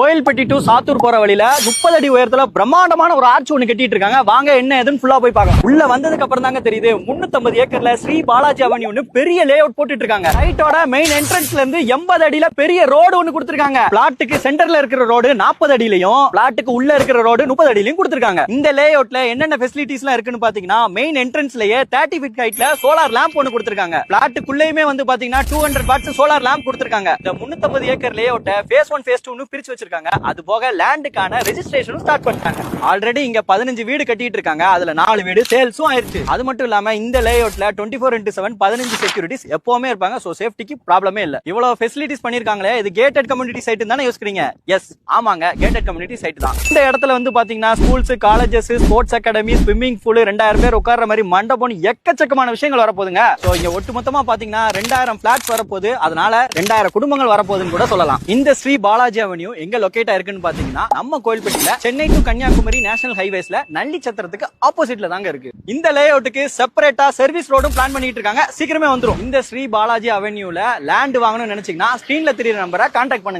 Kovilpatti to Sattur போற வழியில முப்பது அடி உயரத்துல பிரம்மாண்டமான ஒரு ஆர்ச் ஒண்ணு கட்டிட்டு இருக்காங்க. வாங்க என்ன ஏதுன்னு ஃபுல்லா போய் பார்க்கலாம். உள்ள வந்ததுக்கு அப்புறம் தாங்க தெரியுது 350 ஏக்கர்ல ஸ்ரீ பாலாஜி அவென்யூன்னு பெரிய லே அவுட் போட்டுட்டு இருக்காங்க. ரைட்டோட மெயின் என்ட்ரன்ஸ்ல இருந்து எண்பது அடியில பெரிய ரோடு ஒன்று கொடுத்திருக்காங்க. பிளாட்டுக்கு சென்டர்ல இருக்கிற ரோடு நாற்பது அடியிலையும் பிளாட்டுக்கு உள்ள இருக்கிற ரோடு முப்பது அடியிலையும் கொடுத்திருக்காங்க. இந்த லே அவுட்ல என்னென்ன ஃபெசிலிட்டிஸ் எல்லாம் இருக்குன்னு பாத்தீங்கன்னா மெயின் என்ட்ரன்ஸ்லயே தேர்ட்டி ஃபீட் ஹைட்ல சோலார் லேம்ப் ஒன்று கொடுத்திருக்காங்க. பிளாட்டுக்குள்ளேயுமே வந்து பாத்தீங்கன்னா two hundred watts solar lamp கொடுத்திருக்காங்க. இந்த 350 ஏக்கர் லே அவுட்டை ஃபேஸ் ஒன் ஃபேஸ் டூ பிரிச்சு வச்சிருக்காங்க. அது போக லேண்டுக்கான ரெஜிஸ்ட்ரேஷனும் ஸ்டார்ட் பண்ணிட்டாங்க. ஆல்ரெடி இங்க பதினஞ்சு வீடு கட்டிட்டு இருக்காங்க அதுல நாலு வீடு சேல்ஸும் ஆயிருச்சு. அது மட்டும் இல்லாம இந்த லே அவுட்ல டுவெண்ட்டி ஃபோர் இன்ட்டு செவன் பதினஞ்சு செக்யூரிட்டிஸ் எப்பவுமே இருப்பாங்க. சோ சேஃப்டிக்கு ப்ராப்ளமே இல்ல. இவ்வளவு ஃபெசிலிட்டிஸ் பண்ணிருக்காங்களே இது கேட்டட் கம்யூனிட்டி சைட் தானே யோசிக்கிறீங்க? எஸ் ஆமாங்க. கேட்டட் கம்யூனிட்டி சைட் தான். இந்த இடத்துல வந்து பாத்தீங்கன்னா schools colleges sports academy swimming pool ரெண்டாயிரம் பேர் உட்கார்ற மாதிரி மண்டபம் எக்கச்சக்கமான விஷயங்கள் வரப்போகுதுங்க. சோ இங்க ஒட்டுமொத்தமா பாத்தீங்கன்னா ரெண்டாயிரம் பிளாட்ஸ் வரப்போகுது. அதனால ரெண்டாயிரம் குடும்பங்கள் வரப்போகுதுன்னு கூட சொல்லலாம். இந்த ஸ்ரீ பாலாஜி அவென்யூ எங்க லொக்கேட் ஆயிருக்குன்னு பாத்தீங்கன்னா நம்ம கோயில்பட்டியில சென்னை டு கன்னியாகுமரி நேஷனல் ஹைவேஸ்ல நள்ளி சத்திரத்துக்கு ஆப்போசிட்ல தாங்க இருக்கு. இந்த லே அவுட்டுக்கு செப்பரேட்டா சர்வீஸ் ரோடும் பிளான் பண்ணிட்டு இருக்காங்க. சீக்கிரமே வந்துரும். இந்த ஸ்ரீ பாலாஜி அவென்யூல லேண்ட் வாங்கணும்னு நினைச்சீங்கன்னா ஸ்கிரீன்ல தெரியற நம்பரை கான்டாக்ட் பண்ணுங்க.